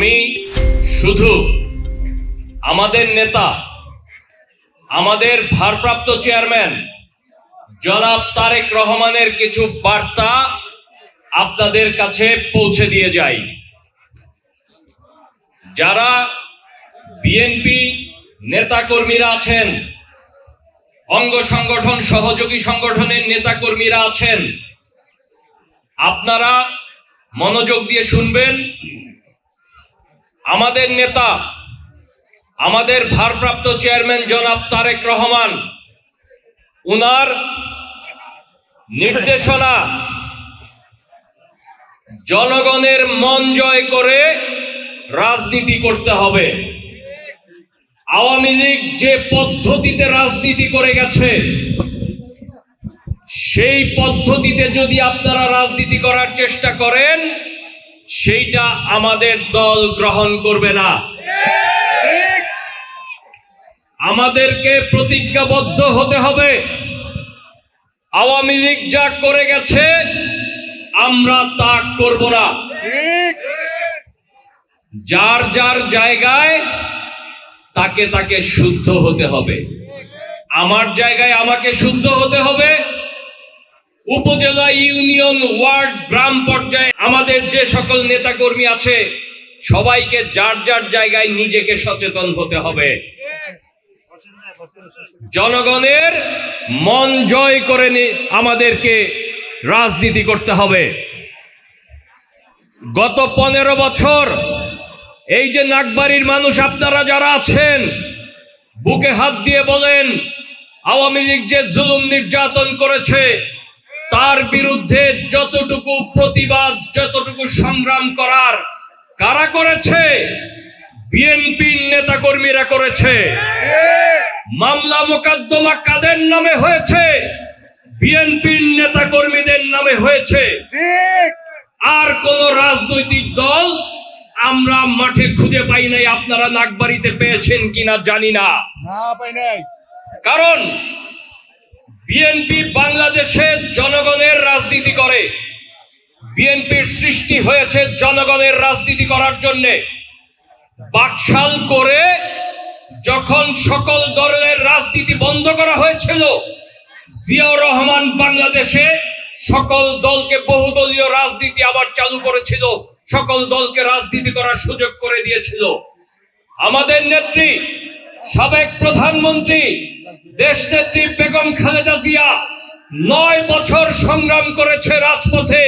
আমি শুধু আমাদের নেতা, আমাদের ভারপ্রাপ্ত চেয়ারম্যান জনাব তারেক রহমানের কিছু বার্তা আপনাদের কাছে পৌঁছে দিয়ে যাই। যারা বিএনপি নেতাকর্মীরা আছেন, অঙ্গ সংগঠন, সহযোগী সংগঠনের নেতাকর্মীরা আছেন, আপনারা মনোযোগ দিয়ে শুনবেন। আমাদের নেতা, আমাদের ভারপ্রাপ্ত চেয়ারম্যান জনাব তারেক রহমান, উনার নির্দেশনা জনগণের মন জয় করে রাজনীতি করতে হবে। আওয়ামী লীগ যে পদ্ধতিতে রাজনীতি করে গেছে, সেই পদ্ধতিতে যদি আপনারা রাজনীতি করার চেষ্টা করেন সেইটা আমাদের দল গ্রহণ করবে না। আমাদেরকে প্রতিজ্ঞাবদ্ধ হতে হবে। আওয়ামী লীগ যা করে গেছে, আমরা তা করব না। যার যার জায়গায়, তাকে তাকে শুদ্ধ হতে হবে। আমার জায়গায় আমাকে শুদ্ধ হতে হবে। উপজেলা ইউনিয়ন ওয়ার্ড গ্রাম পর্যায়ে আমাদের যে সকল নেতাকর্মী আছে, সবাইকে যার যার জায়গায় নিজেকে সচেতন হতে হবে। জনগণের মন জয় করে আমাদেরকে রাজনীতি করতে হবে। গত পনেরো বছর এই যে নাগবাড়ির মানুষ আপনারা যারা আছেন, বুকে হাত দিয়ে বলেন, আওয়ামী লীগ যে জুলুম নির্যাতন করেছে তার বিরুদ্ধে যতটুকু প্রতিবাদ যতটুকু সংগ্রাম করার কারা করেছে? বিএনপির নেতাকর্মীরা করেছে। মামলা মোকদ্দমা কাদের নামে হয়েছে? বিএনপির নেতা কর্মীদের নামে হয়েছে। আর কোন রাজনৈতিক দল আমরা মাঠে খুঁজে পাই নাই আপনারা নাগবাড়িতে পেয়েছেন কিনা জানি না। কারণ বিএনপি বাংলাদেশে জনগণের রাজনীতি করে। বিএনপির সৃষ্টি হয়েছে জনগণের রাজনীতি করার জন্যে। বাকশাল করে যখন সকল দলের রাজনীতি বন্ধ করা হয়েছিল, জিয়াউর রহমান বাংলাদেশে সকল দলকে বহুদলীয় রাজনীতি আবার চালু করেছিল, সকল দলকে রাজনীতি করার সুযোগ করে দিয়েছিল। আমাদের নেত্রী, সাবেক প্রধানমন্ত্রী দেশ নেত্রী বেগম খালেদা জিয়া নয় বছর সংগ্রাম করেছে রাজপথে।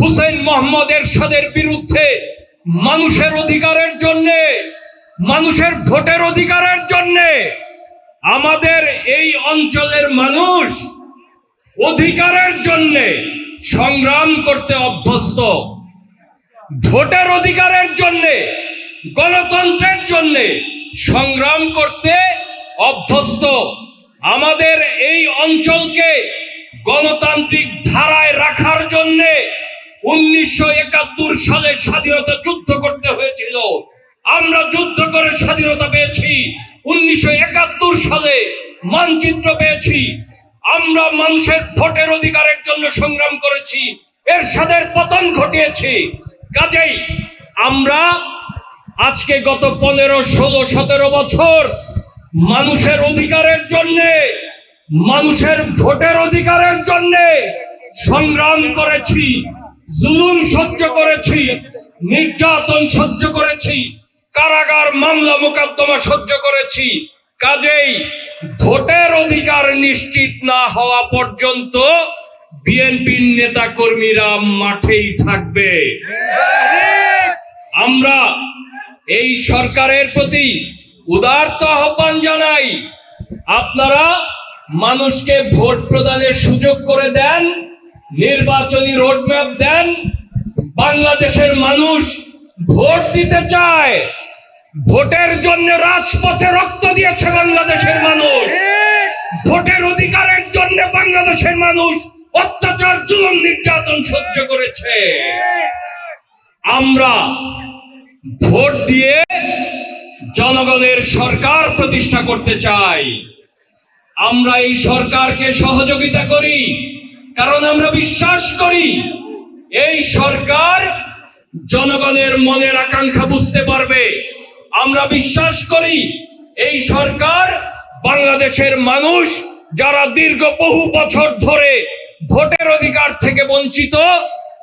হুসেন মোহাম্মদ এরশাদের বিরুদ্ধে মানুষের অধিকারের জন্যে, মানুষের ভোটের অধিকারের জন্যে আমাদের এই অঞ্চলের মানুষ অধিকারের জন্যে সংগ্রাম করতে অভ্যস্ত। ভোটের অধিকারের জন্যে, গণতন্ত্রের জন্যে সংগ্রাম করতে অভ্যস্ত। আমাদের এই অঞ্চলকে গণতান্ত্রিক ধারায় রাখার জন্যে উনিশশো একাত্তর সালে স্বাধীনতা যুদ্ধ করতে হয়েছিল। আমরা যুদ্ধ করে স্বাধীনতা পেয়েছি। উনিশশো একাত্তর সালে মানচিত্র পেয়েছি। আমরা মানুষের ভোটের অধিকারের জন্য সংগ্রাম করেছি। এর সাদের পতন ঘটিয়েছি। কাজেই আমরা আজকে গত পনেরো, ষোলো, সতেরো বছর মানুষের অধিকারের জন্যে মানুষের ভোটের অধিকারের জন্যে সংগ্রাম করেছি জুলুম সহ্য করেছি নির্যাতন সহ্য করেছি কারাগার মামলা মোকদ্দমা সহ্য করেছি। কাজেই ভোটের অধিকার নিশ্চিত না হওয়া পর্যন্ত বিএনপির নেতা কর্মীরা মাঠেই থাকবে। আমরা এই সরকারের প্রতি উদারত আহ্বান জানাই, আপনারা মানুষকে ভোট প্রদানের সুযোগ করে দেন, নির্বাচনী রোডম্যাপ দেন, বাংলাদেশের মানুষ ভোট দিতে চায়, ভোটের জন্য রাজপথে রক্ত দিয়েছে বাংলাদেশের মানুষ, ভোটের অধিকারের জন্য বাংলাদেশের মানুষ অত্যাচার, জুলুম, নির্যাতন সহ্য করেছে। আমরা ভোট দিয়ে জনগণের সরকার প্রতিষ্ঠা করতে চাই। আমরা এই সরকারকে সহযোগিতা করি, কারণ আমরা বিশ্বাস করি, এই সরকার জনগণের মনের আকাঙ্ক্ষা বুঝতে পারবে। আমরা বিশ্বাস করি, এই সরকার বাংলাদেশের মানুষ যারা দীর্ঘ বহু বছর ধরে ভোটের অধিকার থেকে বঞ্চিত,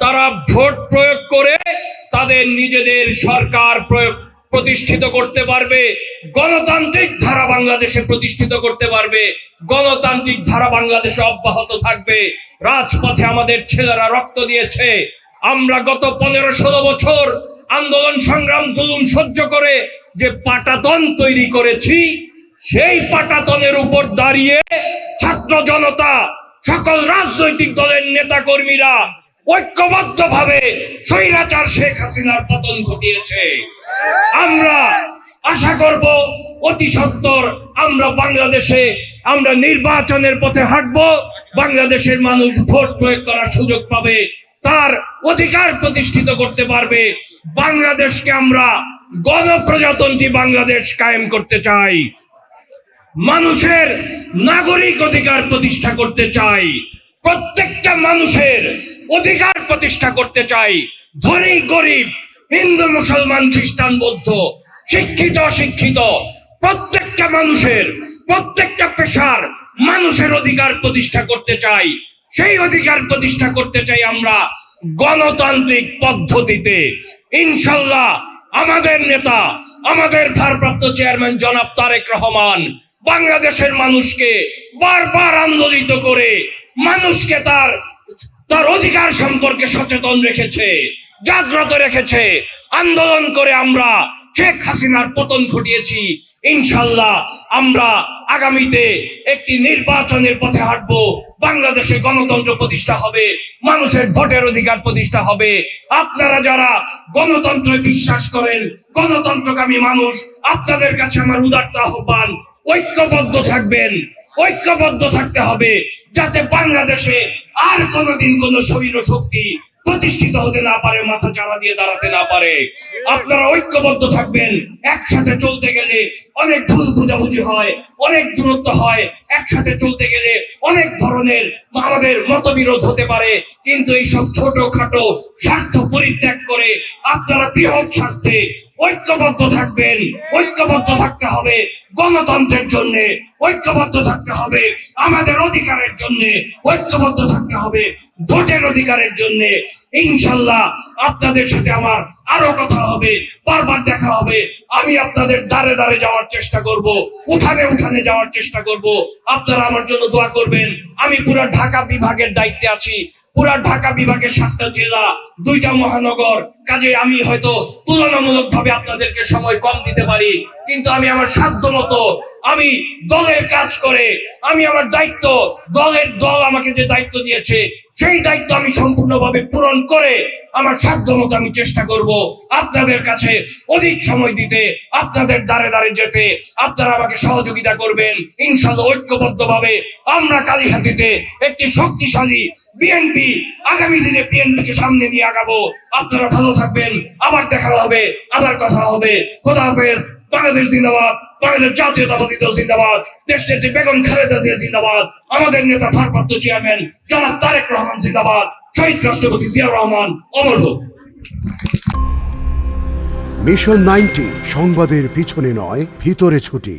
তারা ভোট প্রয়োগ করে তাদের নিজেদের সরকার প্রয়োগ প্রতিষ্ঠিত করতে পারবে, গণতান্ত্রিক ধারা বাংলাদেশে প্রতিষ্ঠিত করতে পারবে, গণতান্ত্রিক ধারা বাংলাদেশে অব্যাহত থাকবে। রাজপথে আমাদের ছেলেরা রক্ত দিয়েছে। আমরা গত পনেরো ষোলো বছর আন্দোলন, সংগ্রাম, জুলুম সহ্য করে যে পাটাতন তৈরি করেছি, সেই পাটাতনের উপর দাঁড়িয়ে ছাত্র জনতা, সকল রাজনৈতিক দলের নেতা কর্মীরা ঐক্যবদ্ধ ভাবে স্বৈরাচার শেখ হাসিনার পতন ঘটিয়েছে। আমরা আশা করব অতি সত্বর আমরা বাংলাদেশে আমরা নির্বাচনের পথে হাঁটবো, বাংলাদেশের মানুষ ভোট প্রয়োগ করার সুযোগ পাবে, তার অধিকার প্রতিষ্ঠিত করতে পারবে। বাংলাদেশকে আমরা গণপ্রজাতন্ত্রী বাংলাদেশ কায়েম করতে চাই। মানুষের নাগরিক অধিকার প্রতিষ্ঠা করতে চাই। প্রত্যেকটা মানুষের অধিকার প্রতিষ্ঠা করতে চাই। ধনী, গরিব, হিন্দু, মুসলমান, খ্রিস্টান, বৌদ্ধ, শিক্ষিত, অশিক্ষিত, প্রত্যেকটা মানুষের, প্রত্যেকটা পেশার মানুষের অধিকার প্রতিষ্ঠা করতে চাই। সেই অধিকার প্রতিষ্ঠা করতে চাই আমরা গণতান্ত্রিক পদ্ধতিতে। ইনশাল্লাহ আমাদের নেতা, আমাদের ভারপ্রাপ্ত চেয়ারম্যান জনাব তারেক রহমান বাংলাদেশের মানুষকে বারবার আন্দোলিত করে মানুষকে তার তার অধিকার সম্পর্কে সচেতন রেখেছে, জাগ্রত রেখেছে। আন্দোলন করে আমরা শেখ হাসিনার পতন ঘটিয়েছি। ইনশাল্লাহ আমরা আগামীতে একটি নির্বাচনের পথে হাঁটবো। বাংলাদেশে গণতন্ত্র প্রতিষ্ঠা হবে, মানুষের ভোটের অধিকার প্রতিষ্ঠা হবে। আপনারা যারা গণতন্ত্রে বিশ্বাস করেন, গণতন্ত্রকামী মানুষ, আপনাদের কাছে আমার উদারতা আহ্বান, ঐক্যবদ্ধ থাকবেন। ঐক্যবদ্ধ থাকতে হবে যাতে বাংলাদেশে আর কোনোদিন কোন শরীর শক্তি প্রতিষ্ঠিত হতে না পারে, মাথা চারা দিয়ে দাঁড়াতে না পারে। আপনারা ঐক্যবদ্ধ থাকবেন, একসাথে চলতে গেলে অনেক ভুল বুঝাবুঝি হয়, অনেক দূরত্ব হয়, একসাথে চলতে গেলে অনেক ধরনের আমাদের মতবিরোধ হতে পারে। কিন্তু এই সব ছোটখাটো স্বার্থ পরিত্যাগ করে আপনারা বৃহৎ স্বার্থে ঐক্যবদ্ধ থাকবেন, ঐক্যবদ্ধ থাকতে হবে গণতন্ত্রের জন্য, ঐক্যবদ্ধ থাকতে হবে আমাদের অধিকারের জন্য, ঐক্যবদ্ধ থাকতে হবে ভোটের অধিকারের জন্য। ইনশাল্লাহ আপনাদের সাথে আমার আরও কথা হবে, বারবার দেখা হবে। আমি আপনাদের দাঁড়ে দাঁড়ে যাওয়ার চেষ্টা করব, উঠানে উঠানে যাওয়ার চেষ্টা করব। আপনারা আমার জন্য দোয়া করবেন। আমি পুরো ঢাকা বিভাগের দায়িত্বে আছি। পুরা ঢাকা বিভাগের সাতটা জেলা, দুইটা মহানগর। কাজে আমি হয়তো তুলনামূলক ভাবে আপনাদেরকে সময় কম দিতে পারি, কিন্তু আমি আমার সাধ্য মতো আমি দলের কাজ করে, আমি আমার দায়িত্ব, দলের দল আমাকে যে দায়িত্ব দিয়েছে সেই দায়িত্ব আমি সম্পূর্ণভাবে পূরণ করে আমার সাধ্য মতো আমি চেষ্টা করব আপনাদের কাছে অধিক সময় দিতে, আপনাদের দ্বারে দ্বারে যেতে, আপনারা আমাকে সহযোগিতা করবেন। ইনশাল্লাহ ঐক্যবদ্ধ ভাবে আমরা কালীহাতিতে একটি শক্তিশালী বিএনপি আগামী দিনে বিএনপি কে সামনে নিয়ে আগাবো। আপনারা ভালো থাকবেন, আবার দেখা হবে, আবার কথা হবে। খোদা হাফেজ, বাংলাদেশ জিন্দাবাদ। বাংলাদেশ জাতীয়তাবাদী দল জিন্দাবাদ, দেশ নেত্রী বেগম খালেদা জিয়া জিন্দাবাদ, আমাদের নেতা ভারপ্রাপ্ত চেয়ারম্যান জনাব তারেক রহমান জিন্দাবাদ, শহীদ রাষ্ট্রপতি জিয়া রহমান, অমর হোক। মিশন নাইনটি, সংবাদের পিছনে নয়, ভিতরে ছুটি।